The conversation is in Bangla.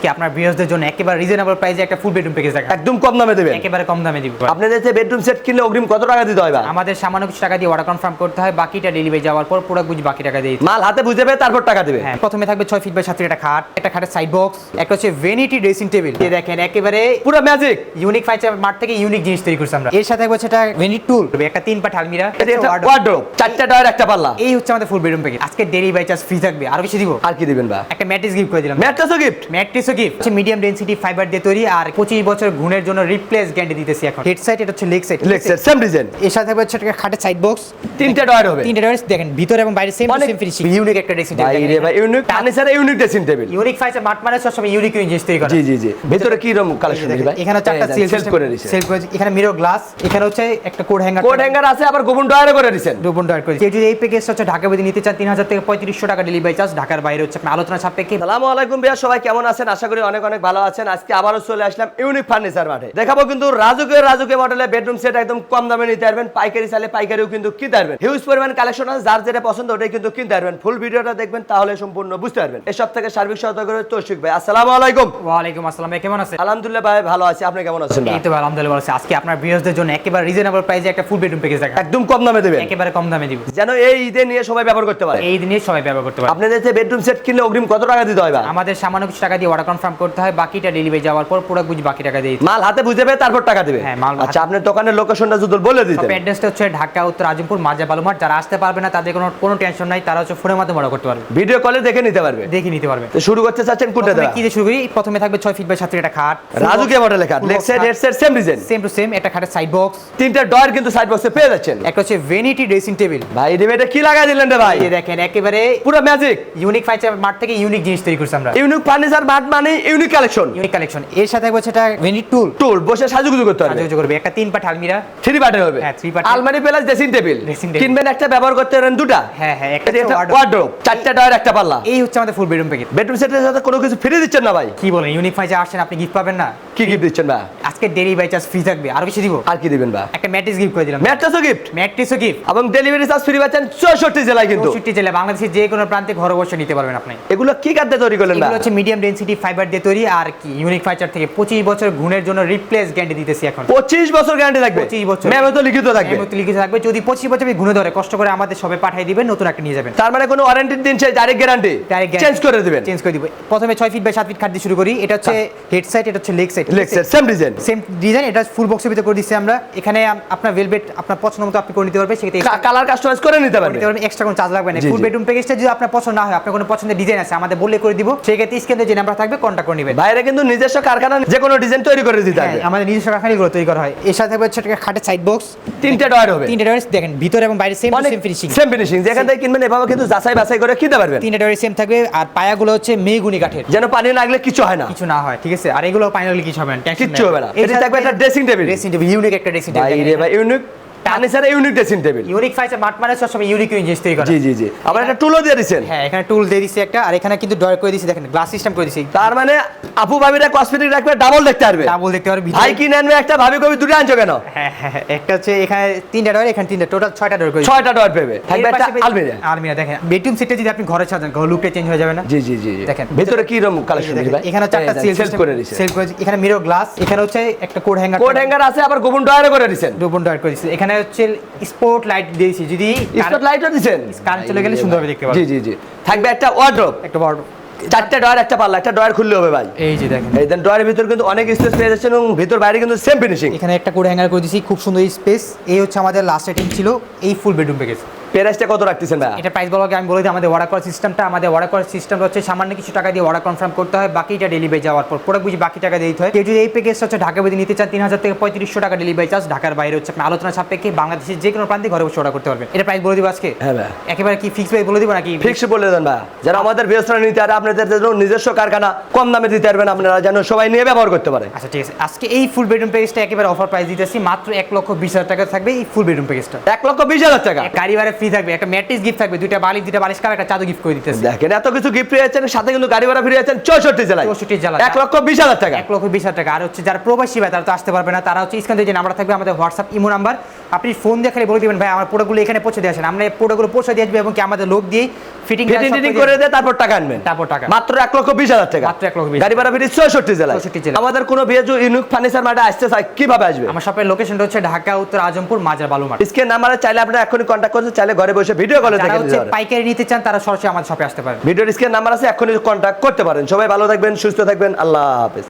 কি আপনার ভিউয়ার্সদের জন্য একেবারে রিজনেবল প্রাইসে একটা ফুল বেডরুম প্যাকেজ একদম কম দামে দেবেন। একেবারে কম দামে দিব। আপনাদের যে বেডরুম সেট কিনলে অগ্রিম কত টাকা দিতে হয় আমাদের সামান্য কিছু টাকা দিয়ে অর্ডার কনফার্ম করতে হয় বাকিটা ডেলিভারি যাওয়ার পর পুরো বুঝ বাকি টাকা দিয়ে মাল হাতে বুঝে পেয়ে তারপর টাকা দেবে। হ্যাঁ প্রথমে থাকবে ছয় ফিট বাই সাত ফিট একটা খাট একটা খাটের সাইড বক্স একটা হচ্ছে ভেনিটি ড্রেসিং টেবিল দেখেন একেবারে পুরো ম্যাজিক ইউনিক মার্ট থেকে ইউনিক জিনিস তৈরি করছি আমরা। এর সাথে ভেনিট টুল একটা তিন পাট আলমিরা একটা চারটা ডয়ার একটা পাল্লা। এই হচ্ছে আমাদের ফুল বেডরুম প্যাকেজ আজকে ডেলি বাই চার্জ ফ্রি থাকবে আরও কিছু দিব। আর কি দিবেন ভাই একটা ম্যাট্রেস গিফট করে দিলাম। ম্যাট্রেসও gift gift medium density fibre দিয়ে তৈরি আর পঁচিশ বছর জন্য রিপ্লেস গ্যারান্টি দিতেছি এখন। সাইড এটা হচ্ছে লেগ সাইড লেক্সার সেম ডিজাইন এর সাথে হচ্ছে খাটের সাইড বক্স তিনটা ডয়ার হবে। তিনটা ডোয়ার দেখেন ভিতরে এবং বাইরে সেম সেম ফিনিশিং ইউনিক একটা ড্রেসিং ভাই রে ভাই unique unique dressing table unique furniture mart মানে সবসময় ইউনিক ইউনিক জিনিস তৈরি করা। জি জি জি। ভিতরে কি রকম কালেকশন ভাই? এখানে চারটা সেল সেল করে সেল করে এখানে মিরর গ্লাস এখানে হচ্ছে একটা কোড হ্যাঙ্গার কোড হ্যাঙ্গার আছে আবার গোপন ডয়ারে করে দিছেন। ডুবন ডয়ার করে যদি এই প্যাকেজ হচ্ছে ঢাকা বেদি নিতে চান তিন হাজার থেকে পঁয়ত্রিশশো টাকা ডেলিভারি চার্জ ঢাকার বাইরে হচ্ছে। আলোচনা সাপেক্ষে। সালামু আলাইকুম ভাইয়া সবাই কেমন আছেন? আশা করি অনেক অনেক ভালো আছেন। আজকে আবারও চলে আসলাম ইউনিক ফার্নিচার মাঠে। দেখাবো কিন্তু রাজুকের রাজুকে মডেলের বেডরুম সেট একদম কম দামে নিতে পারবেন। পাইকারি চাইলে পাইকারিও কিন্তু কিনতে পারবেন। হিউজ পরিমাণ কালেকশন আছে যার যেটা পছন্দ ওটাই কিন্তু কিনতে পারবেন। ফুল ভিডিওটা দেখবেন তাহলে সম্পূর্ণ বুঝতে পারবেন। এসব থেকে সার্বিক সহায়তা করে তৌশিক ভাই আসসালামু আলাইকুম। ওয়ালাইকুম আসসালাম কেমন আছে আলহামদুলিল্লাহ ভাই ভালো আছি। আপনি কেমন আছেন? এই তো আলহামদুলিল্লাহ ভালো আছি। আজকে আপনার ভিউয়ার্সদের জন্য একেবারে রিজনেবল প্রাইসে একটা ফুল বেডরুম প্যাকেজ দেখা একদম কম দামে দেবেন। একেবারে কম দামে দিব। যেন এই ঈদে নিয়ে সবাই ব্যবহার করতে পারে। এই দিনে সবাই ব্যবহার করতে পারে। আপনাদের যে বেডরুম সেট কিনলে অগ্রিম কত টাকা দিতে হয় ভাই? আমাদের সামান্য কিছু টাকা দিয়ে অর্ডার কনফার্ম করতে হয় বাকিটা ডেলিভারি যাওয়ার পর পুরো বুঝ বাকি টাকা দিয়ে দিতে মাল হাতে বুঝে পেয়ে তারপর টাকা দেবে। হ্যাঁ, মাল আচ্ছা আপনার দোকানের লোকেশনটা যদি বলে তবে অ্যাড্রেসটা হচ্ছে ঢাকা উত্তর আজিমপুর মাজা বালুমার যারা আসতে পারবে না তাদের কোনো কোনো টেনশন নাই। তারা হচ্ছে ফোনের মাধ্যমে অর্ডার করতে পারবে। ভিডিও কলে দেখে নিতে পারবে। দেখে নিতে পারবে। তো শুরু করতে চাচ্ছেন কোনটা প্রথমে কি দিয়ে শুরু করি? প্রথমে থাকবে ছয় ফিট বাই সাত ফিট একটা খাট। রাজুকে মডেল লেখা leg side head side same design same to same একটা খাটের সাইড বক্স তিনটা ডয়ার কিন্তু সাইড বক্সে পেয়ে যাচ্ছেন। একটা হচ্ছে ভেনিটি ড্রেসিং টেবিল ভাই এটা কি লাগাই দিলেন রে ভাই? এই দেখেন একেবারে পুরো ম্যাজিক ইউনিক ফাইচার মার্ট থেকে ইউনিক জিনিস তৈরি করছি আমরা। ইউনিক ফার্নিচার মার্ট মানে ইউনিক কালেকশন ইউনিক কালেকশন এর সাথে হচ্ছে এটা ভেনিট টুল টুল বসে সাজুগুজু করতে পারবে। সাহায্য করবে। একটা তিন পাট আলমিরা। থ্রি হবে। হ্যাঁ, three part। আলমারি প্লাস ড্রেসিং টেবিল। কিনবেন একটা ব্যবহার করতে পারেন দুটা। হ্যাঁ হ্যাঁ একটা ওয়ার্ড্রোব চারটা ডয়ার একটা পাল্লা। এই হচ্ছে আমাদের ফুল বেডরুম প্যাকেজ বেডরুম সেটের সাথে কোনো কিছু ফ্রি দিচ্ছেন না ভাই? কি বলেন ইউনিক আসছেন আপনি গিফট পাবেন না। কি গিফট দিচ্ছেন ভাই? আজকে ডেলি বাই চার্জ ফ্রি থাকবে। আর কিছু দিব? আর কি দিবেন ভাই? একটা ম্যাট্রেস গিফট করে দিলাম। ম্যাট্রেসও গিফট ম্যাট্রেসও গিফট এবং ডেলিভারি চার্জ ফ্রি পাচ্ছেন চৌষট্টি জেলায় কিন্তু। চৌষট্টি জেলা বাংলাদেশের যে কোনো প্রান্তে ঘরে বসে নিতে পারবেন আপনি। এগুলো কি কাটতে তৈরি করলেন এগুলো হচ্ছে মিডিয়াম ডেনসিটি ফাইবার দিয়ে তৈরি আর কি ইউনিক ফাইচার থেকে পঁচিশ বছর ঘুণের জন্য রিপ্লেস গ্যারান্টি দিতেছি এখন। পঁচিশ বছর গ্যারান্টি থাকবে 25 বছর। ম্যামে তো লিখিত থাকবে। এর মধ্যে লিখে থাকবে। যদি পঁচিশ বছর ঘুরে ধরে কষ্ট করে আমাদের সবে পাঠিয়ে দিবেন নতুন একটা নিয়ে যাবেন। তার মানে কোনো ওয়ারেন্টির দিন চাই ডাইরেক্ট গ্যারান্টি guarantee। চেঞ্জ করে দিবেন। চেঞ্জ করে দিব। প্রথমে ছয় ফিট বাই সাত ফিট খাট দিয়ে শুরু করি। এটা হচ্ছে হেড সাইড এটা হচ্ছে লেগ সাইড লেক্সার সেম ডিজাইন সেম ডিজাইন এটা ফুল বক্সের ভিতরে করে দিচ্ছি আমরা। এখানে আপনার ভেলভেট আপনার পছন্দ মতো আপনি করে নিতে পারবেন। সেক্ষেত্রে কালার কাস্টমাইজ করে নিতে পারবে নিতে পারবেন। এক্সট্রা কোনো চার্জ লাগবে না। ফুল বেডরুম প্যাকেজটা যদি আপনার পছন্দ না হয় আপনার কোনো পছন্দের ডিজাইন আছে আমাদের বলে করে দিব। সেক্ষেত্রে স্ক্রিনে যে নাম্বার থাকবে কন্ট্যাক্ট করে নেবেন। বাইরে কিন্তু নিজস্ব কারখানা যে কোনো ডিজাইন তৈরি করে দিতে হ্যাঁ হবে। আমাদের নিজস্ব কারখানাগুলো তৈরি করা হয়। এর সাথে হচ্ছে খাটের সাইড বক্স তিনটা ডয়ার হবে। তিনটা ডোয়ার দেখেন ভিতরে এবং বাইরে same same finishing same finishing যেখান থেকে কিনবেন এভাবে কিন্তু যাচাই বাছাই করে কিনতে পারবেন। তিনটা ডোয়ার সেম থাকবে আর পায়াগুলো হচ্ছে মেগুনি কাঠের। যেন পানি না লাগলে কিছু হয় না। কিছু না হয় ঠিক আছে? আর এগুলো ফাইনালি কিছু হবে না নেই। হবে না। এটা থাকবে একটা dressing table dressing table unique একটা ড্রেসিং টেবিল ভাই ইউনিক ফার্নিচারে unique dressing table unique furniture mart মানে সবসময় ইউনিক ইউনিক জিনিস তৈরি করা। জি জি জি। আবার একটা টুলও দিয়ে দিচ্ছেন হ্যাঁ এখানে টুল দিয়ে দিচ্ছি একটা আর এখানে কিন্তু ডয়ার করে দিচ্ছি দেখেন গ্লাস সিস্টেম করে দিচ্ছি তার মানে আপু ভাবিরা কসমেটিক রাখবে ডাবল দেখতে পারবে। ডাবল দেখতে পারবে ভাই কি নেনবে একটা ভাবি কবি দুটো আনছো কেন? হ্যাঁ হ্যাঁ হ্যাঁ, একটা হচ্ছে এখানে তিনটা ডয়ার এখানে তিনটা টোটাল ছয়টা ডয়ার করে ছয়টা ডয়ার পেবে। থাকবে একটা আলমিরা। আলমিরা দেখেন বেডরুম সেটে যদি আপনি ঘরে সাজান ঘর লুকটা চেঞ্জ হয়ে যাবে না? জি জি জি জি। দেখেন। ভিতরে কি রকম কালেকশন দেখেন, ভাই? এখানে চারটা সেল সেল করে দিছে। সেল করে এখানে মিরর গ্লাস এখানে হচ্ছে একটা কোড হ্যাঙ্গার কোড হ্যাঙ্গার আছে আবার গোপন ডয়ারে করে ডয়ার দিচ্ছি এখানে হচ্ছে স্পট লাইট দিয়েছি যদি স্পট লাইটও দিয়েছেন কারেন্ট চলে গেলে সুন্দরভাবে দেখতে পাবেন জি জি জি। থাকবে একটা ওয়ার্ড্রপ একটা ওয়ার্ড্রপ চারটা ডয়ার একটা পাল্লা একটা ডয়ার খুললে হবে ভাই। এই যে দেখেন। এই দেন ডয়ারের ভিতর কিন্তু অনেক স্পেস পেয়ে যাচ্ছেন এবং ভিতর বাইরে কিন্তু সেম ফিনিশিং এখানে একটা কোড হ্যাঙ্গার করে দিয়েছি খুব সুন্দর স্পেস এই হচ্ছে আমাদের লাস্ট আইটেম ছিল এই ফুল বেডরুম প্যাকেজ প্রাইসটা কত রাখতেছেন ভাই এটা প্রাইস বলার আমি বলে দিই আমাদের অর্ডার করার সিস্টেমটা আমাদের অর্ডার করার সিস্টেমটা হচ্ছে সামান্য কিছু টাকা দিয়ে অর্ডার কনফার্ম করতে হয় বাকিটা ডেলিভারি যাওয়ার পর। পুরো বুঝি বাকি টাকা দিতে হয়। কেউ যদি এই প্যাকেজটা হচ্ছে ঢাকা বেদি নিতে চান তিন হাজার থেকে পঁয়ত্রিশশো টাকা ডেলিভারি চার্জ ঢাকার বাইরে হচ্ছে আপনার আলোচনা সাপেক্ষে বাংলাদেশের যে কোনো প্রান্তে ঘরে বসে অর্ডার করতে পারবেন। এটা প্রাইস বলে দিব আজকে? হ্যাঁ ভাই। একেবারে কি ফিক্স প্রাইস বলে দিব নাকি? ফিক্স বলে দেন ভাই। যারা আমাদের ব্যবস্থা নিতে আর আপনাদের নিজস্ব কারখানা কম দামে দিতে পারবেন আপনারা যেন সবাই নিয়ে ব্যবহার করতে পারে। আচ্ছা ঠিক আছে। আজকে এই ফুল বেডরুম প্যাকেজটা একেবারে অফার প্রাইস দিতেছি মাত্র এক লক্ষ বিশ হাজার টাকা থাকবে এই ফুল বেডরুম প্যাকেজটা এক লক্ষ বিশ হাজার টাকা। গাড়ি ভাড়া ফ্রি থাকবে একটা ম্যাট্রিক্স গিফট থাকবে দুইটা বালিশ দুইটা বালিশ কার একটা চাদর গিফট করে দিতেছে। দেখেন এত কিছু গিফট পেয়েছেন সাথে কিন্তু গাড়ি ভাড়া ফিরে যাচ্ছেন চৌষট্টি জেলায়। 64 জেলায়। এক লক্ষ বিশ হাজার টাকা। এক লক্ষ বিশ হাজার টাকা। আর হচ্ছে যারা প্রবাসী ভাই তারা তো আসতে পারবে না তারা হচ্ছে স্ক্যান যে নাম্বার থাকবে আমাদের হোয়াটসঅ্যাপ ইমো নাম্বার। আপনি ফোন দিয়ে খালি বলে দিবেন ভাই আমার প্রোডাক্টগুলো এখানে পৌঁছে দিয়ে আসেন। আমরা প্রোডাক্টগুলো পৌঁছে দিয়ে আসবে এবং কি আমাদের লোক দিয়ে ফিটিং ফিটিং করে দিয়ে তারপর টাকা আনবেন। তারপর টাকা। মাত্র এক লক্ষ বিশ হাজার টাকা। মাত্র এক লক্ষ গাড়ি ভাড়া ফিরে চৌষট্টি জেলায়। 64 জেলায়। আমাদের কোনো ইউনিক ফার্নিচার আসতে কীভাবে আসবে? আমার শপের লোকেশনটা হচ্ছে ঢাকা উত্তর আজমপুর মাজার বালুমাঠ। স্ক্রিন নাম্বারে চাইলে আপনারা এখনই কন্ট্যাক্ট করতে চাইলে ঘরে বসে ভিডিও কলে দেখে নিতে পারেন পাইকারি নিতে চান তারা সরাসরি আমাদের শপে আসতে পারেন ভিডিওর স্ক্রিন নাম্বার আছে এখনই কন্ট্যাক্ট করতে পারেন। সবাই ভালো থাকবেন সুস্থ থাকবেন। আল্লাহ হাফেজ।